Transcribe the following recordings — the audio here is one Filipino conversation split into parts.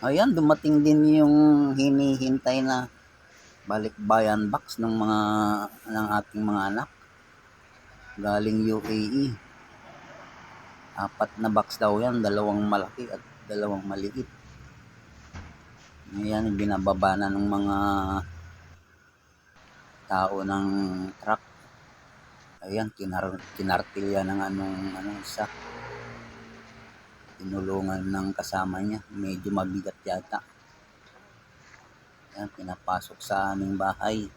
Ayan, dumating din yung hinihintay na balikbayan box ng mga ng ating mga anak galing UAE. Apat na box daw yan, dalawang malaki at dalawang maliit. Ayan, binababa na ng mga tao ng truck. Ayan, kinar kinartilya ng anong ano isa. Tinulungan ng kasama niya. Medyo mabigat yata. Ayan, pinapasok sa aming bahay.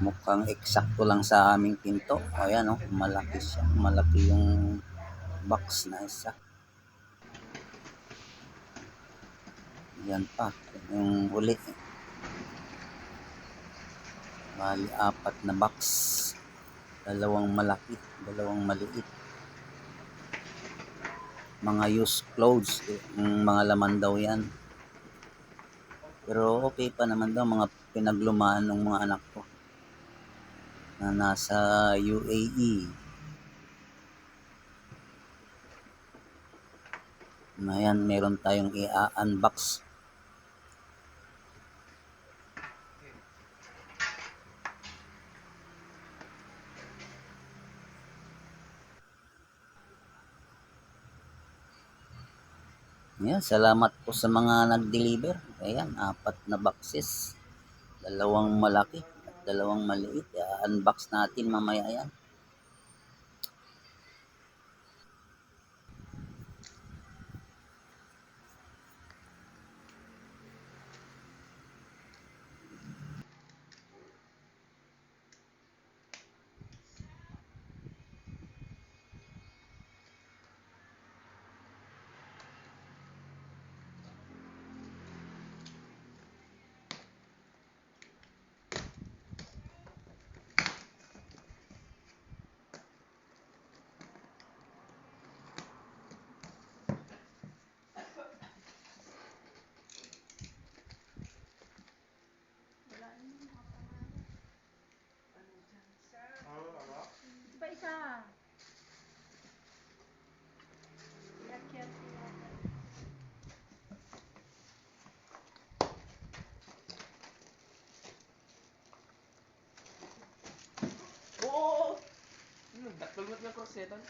Mukhang eksakto lang sa aming pinto. Ayan, oh, malaki siya. Malaki yung box na isa. Yan pa, yung huli. Bali, apat na box. Dalawang malaki, dalawang maliit. Mga used clothes, yung mga laman daw yan. Pero okay pa naman daw, mga pinaglumaan ng mga anak ko na nasa. UAE. Ayan, meron tayong i-unbox. Ayan, salamat po sa mga nag-deliver. Ayan, apat na boxes. Dalawang malaki at dalawang maliit. I-unbox natin mamaya yan. Bakla Cosetan.